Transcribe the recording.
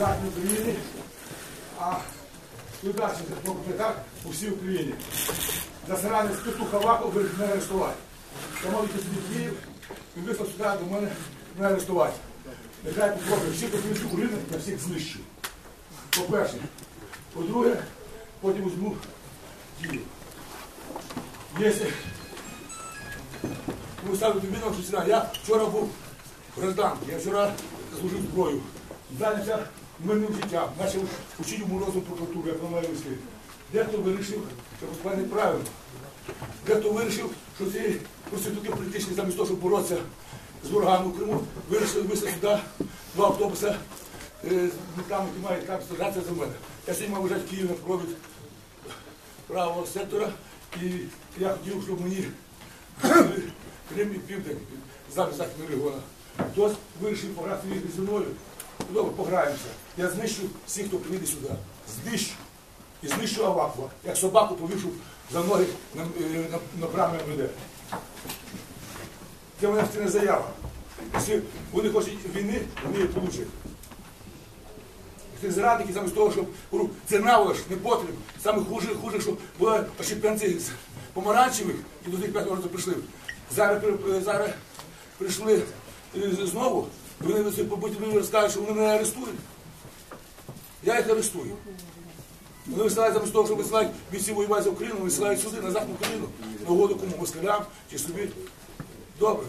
Західній Україні, а співдачі так у всій Україні. Засранець петуха Ваков вирішив мене арестувати. Я собі Київ і вислав сюди до мене мене арестувати. Нехай попробує всіх українських України, я всіх знищу. По-перше. По-друге, потім візьму Київ. Якщо ви ставите відео, що сюди, я вчора був гражданкою, я вчора служив зброю. Зайнявся мирним життям, почав учити морозу прокуратуру, як вона вийшли. Дехто вирішив, що поступає неправильно. Дехто вирішив, що ці проститутки політичні замість того, щоб боротися з ворогами в Криму, вирішили вивезти сюди два автобуси е, з ментами, які мають там страждатися за мене. Я сьогодні мав виїжджати в Київ на провід правого сектора, і я хотів, щоб мені Крим і Південь, замість західного регіону. Хтось вирішив пограти зі мною. Добре, пограємося. Я знищу всіх, хто прийде сюди. Знищу. І знищу Авакова, як собаку повішу за ноги на, е, на, на брамі МВД. Це моя офіційна заява. Якщо вони хочуть війни, вони її получать. Тих зрадників замість того, щоб це наволоч, не потрібно. Саме хуже, хуже, що були ошибенці з помаранчевих і до тих п'ятого разу прийшли. Зараз, зараз прийшли е, знову, і вони потім мені розкажуть, що вони мене арестують. Я їх арестую. Вони висилають замість того, щоб висилають бійці воювати за Україну, висилають сюди, на в Україну, на угоду кому москалям чи собі. Добре.